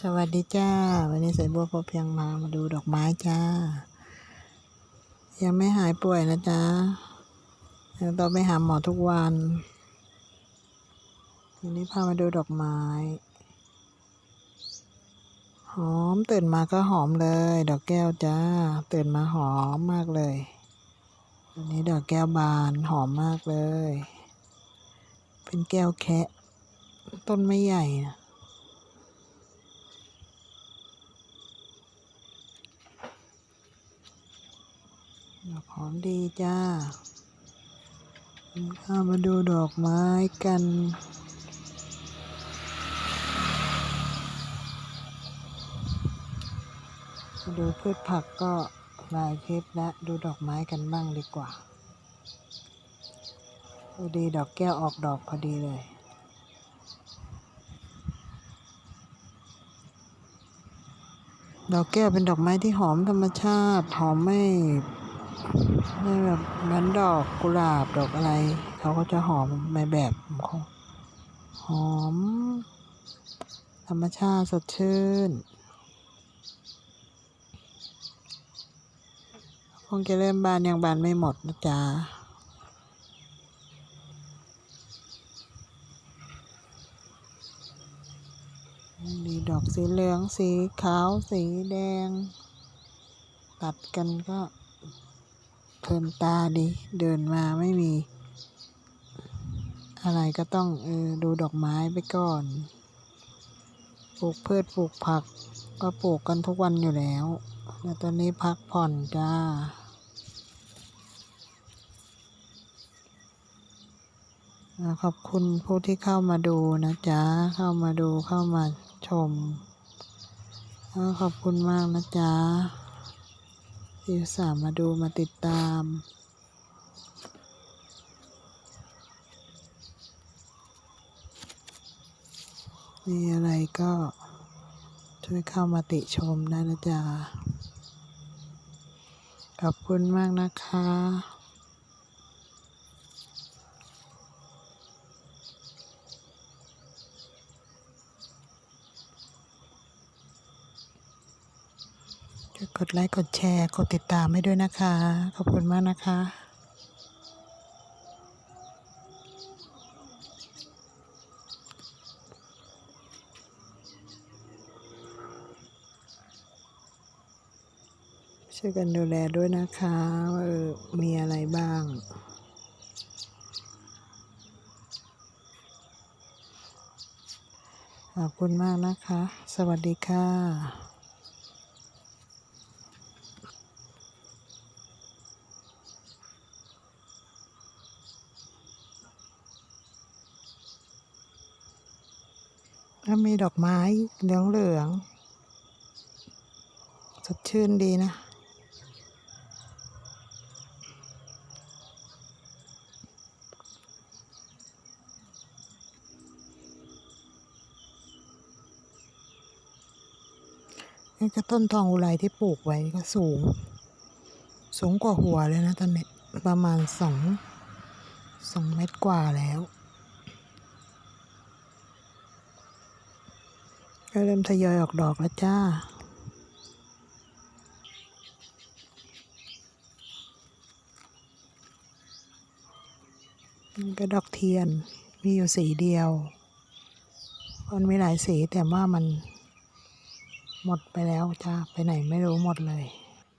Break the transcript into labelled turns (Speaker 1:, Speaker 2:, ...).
Speaker 1: สวัสดีจ้า วันนี้ใส่บัวพอเพียงมามาดูดอกไม้จ้า ยังไม่หายป่วยนะจ๊ะยังต้องไปหาหมอทุกวันวันนี้พามาดูดอกไม้ หอมตื่นมาก็หอมเลย ดอกแก้วจ้า ตื่นมาหอมมากเลยวันนี้ดอกแก้วบานหอมมากเลย เป็นแก้วแคะ ต้นไม่ใหญ่นะ ดอกหอมดีจ้าข้ามาดูดอกไม้กัน ดูพืชผักก็ลายคลิปและดูดอกไม้กันบ้างดีกว่าพอดีดอกแก้วออกดอกพอดีเลย ดอกแก้วเป็นดอกไม้ที่หอมธรรมชาติ หอมไม่ ไม่แบบเหมือนดอกกุหลาบดอกอะไร เขาก็จะหอมในแบบของหอม ธรรมชาติสดชื่น คงจะเริ่มบานยังบานไม่หมดนะจ๊ะมีดอกสีเหลืองสีขาวสีแดง ตัดกันก็ เพลินตาดี เดินมาไม่มี อะไรก็ต้องเออดูดอกไม้ไปก่อน ปลูกพืชปลูกผัก ก็ปลูกกันทุกวันอยู่แล้ว แต่ตอนนี้พักผ่อนจ้าขอบคุณผู้ที่เข้ามาดูนะจ๊ะ เข้ามาดูเข้ามาชม ขอบคุณมากนะจ๊ะ ที่สามมาดูมาติดตาม มีอะไรก็ช่วยเข้ามาติชมได้นะจ๊ะ ขอบคุณมากนะคะ กดไลค์ กดแชร์ กดติดตามให้ด้วยนะคะ ขอบคุณมากนะคะช่วยกันดูแลด้วยนะคะว่าออมีอะไรบ้างขอบคุณมากนะคะ สวัสดีค่ะ แล้วมีดอกไม้เหลืองเหลืองสดชื่นดีนะ นี่ก็ต้นทองอุไรที่ปลูกไว้ก็สูง สูงกว่าหัวเลยนะตอนนี้ประมาณสองสองเมตรกว่าแล้ว ก็เริ่มทยอยออกดอกแล้วจ้า ก็ดอกเทียน มีอยู่สีเดียว มันมีหลายสีแต่ว่ามันหมดไปแล้วจ้า ไปไหนไม่รู้หมดเลย